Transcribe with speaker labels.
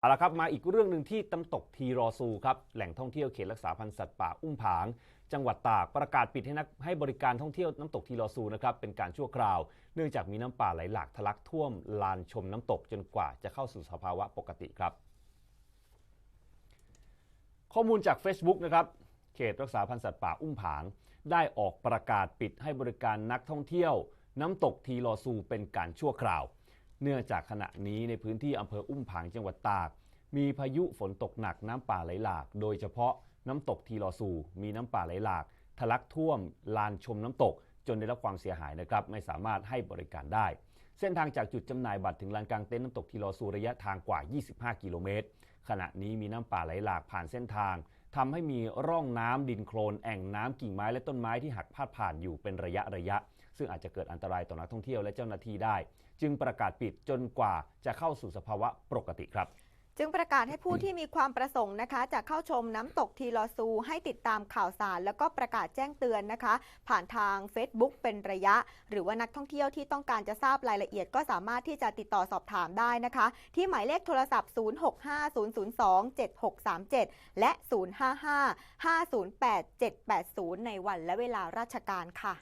Speaker 1: เอาละครับมาอีกเรื่องหนึ่งที่น้ำตกทีรอซูครับแหล่งท่องเที่ยวเขตรักษาพันธุ์สัตว์ป่าอุ้มผาง จังหวัดตากประกาศปิดให้นักให้บริการท่องเที่ยวน้ำตกทีรอซูนะครับเป็นการชั่วคราว เนื่องจากมีน้ำป่าไหลหลากทะลักท่วมลานชมน้ำตกจนกว่าจะเข้าสู่สภาวะปกติครับ ข้อมูลจาก Facebook นะครับเขตรักษาพันธุ์สัตว์ป่าอุ้มผาง ได้ออกประกาศปิดให้บริการนักท่องเที่ยว น้ำตกทีลอซูเป็นการชั่วคราว เนื่องจากขณะนี้ในพื้นที่อำเภออุ้มผางจังหวัดตาก มีพายุฝนตกหนักน้ำป่าไหลหลาก โดยเฉพาะน้ำตกทีลอซูมีน้ำป่าไหลหลากทะลักท่วมลานชมน้ำตก จนได้รับความเสียหายนะครับ ไม่สามารถให้บริการได้ เส้นทางจากจุดจำหน่ายบัตรถึงลานกลางเต็นท์น้ำตกทีลอซูระยะทางกว่า 25 กิโลเมตรขณะนี้มีน้ำป่าไหลหลากผ่านเส้นทาง ทำให้มีร่องน้ำดินโคลนแอ่งน้ำกิ่งไม้และต้นไม้ที่หักพาดผ่านอยู่เป็นระยะระยะ ซึ่งอาจจะเกิดอันตรายต่อนักท่องเที่ยวและเจ้าหน้าที่ได้ จึงประกาศปิดจนกว่าจะเข้าสู่สภาวะปกติครับ
Speaker 2: กาศให้ผู้ที่มีความประสงค์นะคะ จะเข้าชมน้ำตกทีลอซู ให้ติดตามข่าวสาร แล้วก็ประกาศแจ้งเตือนนะคะ ผ่านทาง Facebook เป็นระยะ หรือว่านักท่องเที่ยวที่ต้องการจะทราบรายละเอียด ก็สามารถที่จะติดต่อสอบถามได้นะคะ ที่หมายเลขโทรศัพท์ 0650027637 และ 055-508-780 ในวันและเวลาราชการค่ะ